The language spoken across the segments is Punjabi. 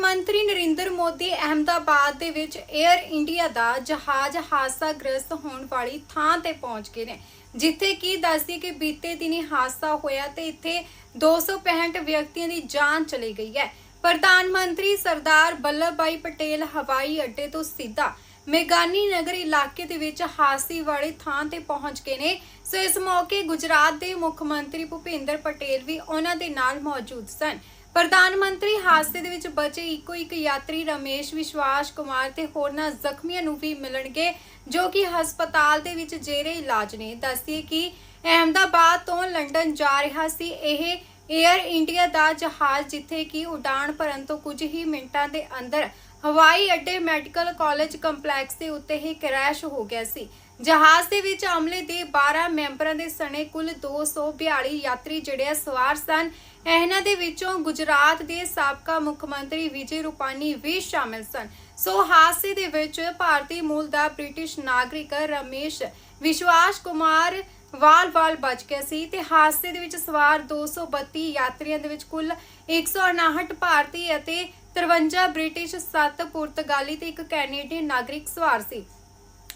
ਮੰਤਰੀ ਨਰਿੰਦਰ ਮੋਦੀ ਅਹਮਦਾਬਾਦ ਦੇ ਵਿੱਚ 에ਅਰ ਇੰਡੀਆ ਦਾ ਜਹਾਜ਼ ਹਾਦਸਾਗ੍ਰਸਤ ਹੋਣ ਵਾਲੀ ਥਾਂ ਤੇ ਪਹੁੰਚ ਗਏ ਨੇ, ਜਿੱਥੇ ਕੀ ਦੱਸਦੀ ਕਿ ਬੀਤੇ ਦਿਨੀ ਹਾਦਸਾ ਹੋਇਆ ਤੇ ਇੱਥੇ 265 ਵਿਅਕਤੀਆਂ ਦੀ ਜਾਨ ਚਲੀ ਗਈ ਹੈ। ਪ੍ਰਧਾਨ ਮੰਤਰੀ ਸਰਦਾਰ ਬੱਲਭ ਭਾਈ ਪਟੇਲ ਹਵਾਈ ਅੱਡੇ ਤੋਂ ਸਿੱਧਾ ਮੇਗਾਨੀ ਨਗਰ ਇਲਾਕੇ ਦੇ ਵਿੱਚ ਹਾਦਸੇ ਵਾਲੀ ਥਾਂ ਤੇ ਪਹੁੰਚ ਗਏ ਨੇ। ਸੋ ਇਸ ਮੌਕੇ ਗੁਜਰਾਤ ਦੇ ਮੁੱਖ ਮੰਤਰੀ ਭੁਪਿੰਦਰ ਪਟੇਲ ਵੀ ਉਹਨਾਂ ਦੇ ਨਾਲ ਮੌਜੂਦ ਸਨ। ਪ੍ਰਧਾਨ ਮੰਤਰੀ, ਹਾਦਸੇ ਦੇ ਵਿੱਚ ਬਚੇ ਇੱਕੋ ਇੱਕ ਯਾਤਰੀ ਰਮੇਸ਼ ਵਿਸ਼ਵਾਸ ਕੁਮਾਰ ਤੇ ਹੋਰਨਾਂ ਜ਼ਖਮੀਆਂ ਨੂੰ ਵੀ ਮਿਲਣਗੇ, ਜੋ ਕਿ ਹਸਪਤਾਲ ਦੇ ਵਿੱਚ ਜੇਰੇ ਇਲਾਜ ਨੇ। ਦੱਸਦੀ ਕਿ ਅਹਿਮਦਾਬਾਦ ਤੋਂ ਲੰਡਨ ਜਾ ਰਿਹਾ ਸੀ। ਇਹ 에ਅਰ ਇੰਡੀਆ ਦਾ ਜਹਾਜ਼ ਜਿੱਥੇ ਕਿ ਉਡਾਣ ਭਰਨ ਤੋਂ ਕੁਝ ਹੀ ਮਿੰਟਾਂ ਦੇ ਅੰਦਰ ਹਵਾਈ ਅੱਡੇ ਮੈਡੀਕਲ ਕਾਲਜ ਕੰਪਲੈਕਸ ਦੇ ਉੱਤੇ ਹੀ ਕ੍ਰੈਸ਼ ਹੋ ਗਿਆ ਸੀ। ਜਹਾਜ਼ ਦੇ ਵਿੱਚ ਅਮਲੇ ਦੇ 12 ਮੈਂਬਰਾਂ ਦੇ ਸਣੇ ਕੁੱਲ 242 ਯਾਤਰੀ ਜਿਹੜੇ ਆ ਸਵਾਰ ਸਨ। ਇਹਨਾਂ ਦੇ ਵਿੱਚੋਂ ਗੁਜਰਾਤ ਦੇ ਸਾਬਕਾ ਮੁੱਖ ਮੰਤਰੀ ਵਿਜੇ ਰੂਪਾਨੀ ਵੀ ਸ਼ਾਮਿਲ ਸਨ। ਸੋ ਹਾਦਸੇ ਦੇ ਵਿੱਚ ਭਾਰਤੀ ਮੂਲ ਦਾ ਬ੍ਰਿਟਿਸ਼ ਨਾਗਰਿਕ ਰਮੇਸ਼ ਵਿਸ਼ਵਾਸ ਕੁਮਾਰ ਵਾਲ-ਵਾਲ ਬਚ ਗਿਆ ਸੀ ਤੇ ਹਾਦਸੇ ਦੇ ਵਿੱਚ ਸਵਾਰ 232 ਯਾਤਰੀਆਂ ਦੇ ਵਿੱਚ ਕੁੱਲ 159 ਭਾਰਤੀ ਅਤੇ 53 ਬ੍ਰਿਟਿਸ਼ 7 ਪੁਰਤਗਾਲੀ ਤੇ ਇੱਕ ਕੈਨੇਡੀਅਨ ਨਾਗਰਿਕ ਸਵਾਰ ਸੀ।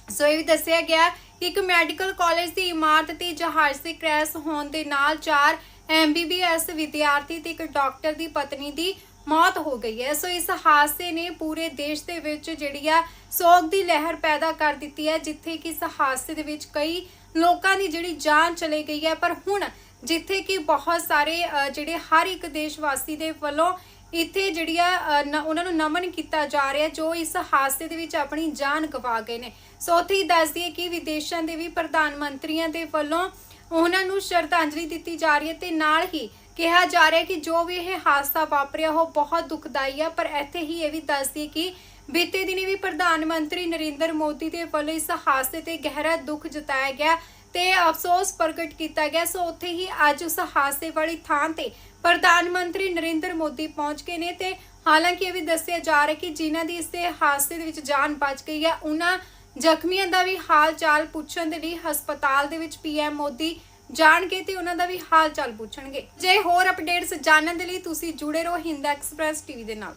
ਸੋ ਇਹ ਵੀ ਦੱਸਿਆ ਗਿਆ ਕਿ ਇੱਕ ਮੈਡੀਕਲ ਕਾਲਜ ਦੀ ਇਮਾਰਤ ਤੇ ਜਹਾਜ਼ ਦੇ ਕ੍ਰੈਸ਼ ਹੋਣ ਦੇ ਨਾਲ ਚਾਰ ਐਮਬੀਬੀਐਸ ਵਿਦਿਆਰਥੀ ਤੇ ਇੱਕ ਡਾਕਟਰ ਦੀ ਪਤਨੀ ਦੀ ਮੌਤ ਹੋ ਗਈ ਹੈ। ਸੋ ਇਸ ਹਾਦਸੇ ਨੇ ਪੂਰੇ ਦੇਸ਼ ਦੇ ਵਿੱਚ ਜਿਹੜੀ ਆ ਸੋਗ ਦੀ ਲਹਿਰ ਪੈਦਾ ਕਰ ਦਿੱਤੀ ਹੈ, ਜਿੱਥੇ ਕਿ ਇਸ ਹਾਦਸੇ ਦੇ ਵਿੱਚ ਕਈ ਲੋਕਾਂ ਦੀ ਜਿਹੜੀ ਜਾਨ ਚਲੇ ਗਈ ਹੈ। ਪਰ ਹੁਣ ਜਿੱਥੇ ਕਿ ਬਹੁਤ ਸਾਰੇ ਜਿਹੜੇ ਹਰ ਇੱਕ ਦੇਸ਼ ਵਾਸੀ ਦੇ ਵੱਲੋਂ ਇੱਥੇ ਜਿਹੜੀਆਂ ਅ, ਉਹਨਾਂ ਨੂੰ ਨਮਨ ਕੀਤਾ ਜਾ ਰਿਹਾ ਜੋ ਇਸ ਹਾਦਸੇ ਦੇ ਵਿੱਚ ਆਪਣੀ ਜਾਨ ਗਵਾ ਗਏ ਨੇ। ਸੋ ਉੱਥੇ ਹੀ ਦੱਸ ਦਈਏ ਕਿ ਵਿਦੇਸ਼ਾਂ ਦੇ ਵੀ ਪ੍ਰਧਾਨ ਮੰਤਰੀਆਂ ਦੇ ਵੱਲੋਂ ਉਹਨਾਂ ਨੂੰ ਸ਼ਰਧਾਂਜਲੀ ਦਿੱਤੀ ਜਾ ਰਹੀ ਹੈ ਤੇ ਨਾਲ ਹੀ ਕਿਹਾ ਜਾ ਰਿਹਾ ਕਿ ਜੋ ਵੀ ਇਹ ਹਾਦਸਾ ਵਾਪਰਿਆ ਉਹ ਬਹੁਤ ਦੁਖਦਾਈ ਆ। ਪਰ ਇੱਥੇ ਹੀ ਇਹ ਵੀ ਦੱਸ ਦਈਏ ਕਿ ਬੀਤੇ ਦਿਨੀ ਵੀ ਪ੍ਰਧਾਨ ਮੰਤਰੀ ਨਰਿੰਦਰ ਮੋਦੀ ਦੇ ਵੱਲੋਂ ਇਸ ਹਾਦਸੇ ਤੇ ਗਹਿਰਾ ਦੁੱਖ ਜਤਾਇਆ ਗਿਆ। ਤੇ ਅਫਸੋਸ ਪ੍ਰਗਟ ਕੀਤਾ ਗਿਆ। ਸੋ ਉੱਥੇ ਹੀ ਅੱਜ ਉਸ ਹਾਦਸੇ ਵਾਲੀ ਥਾਂ ਤੇ ਪ੍ਰਧਾਨ ਮੰਤਰੀ ਨਰਿੰਦਰ ਮੋਦੀ ਪਹੁੰਚ ਗਏ ਨੇ ਤੇ ਹਾਲਾਂਕਿ ਇਹ ਵੀ ਦੱਸਿਆ ਜਾ ਰਿਹਾ ਕਿ ਜਿਨ੍ਹਾਂ ਦੀ ਇਸ ਦੇ ਹਾਦਸੇ ਦੇ ਵਿੱਚ ਜਾਨ ਬਚ ਗਈ ਹੈ, ਉਹਨਾਂ ਜ਼ਖਮੀਆਂ ਦਾ ਵੀ ਹਾਲ ਚਾਲ ਪੁੱਛਣ ਦੇ ਲਈ ਹਸਪਤਾਲ ਦੇ ਵਿੱਚ ਪੀਐਮ ਮੋਦੀ ਜਾਣਗੇ ਤੇ ਉਹਨਾਂ ਦਾ ਵੀ ਹਾਲ ਚਾਲ ਪੁੱਛਣਗੇ। ਜੇ ਹੋਰ ਅਪਡੇਟਸ ਜਾਣਨ ਦੇ ਲਈ ਤੁਸੀਂ ਜੁੜੇ ਰਹੋ ਹਿੰਦ ਐਕਸਪ੍ਰੈਸ ਟੀਵੀ ਦੇ ਨਾਲ।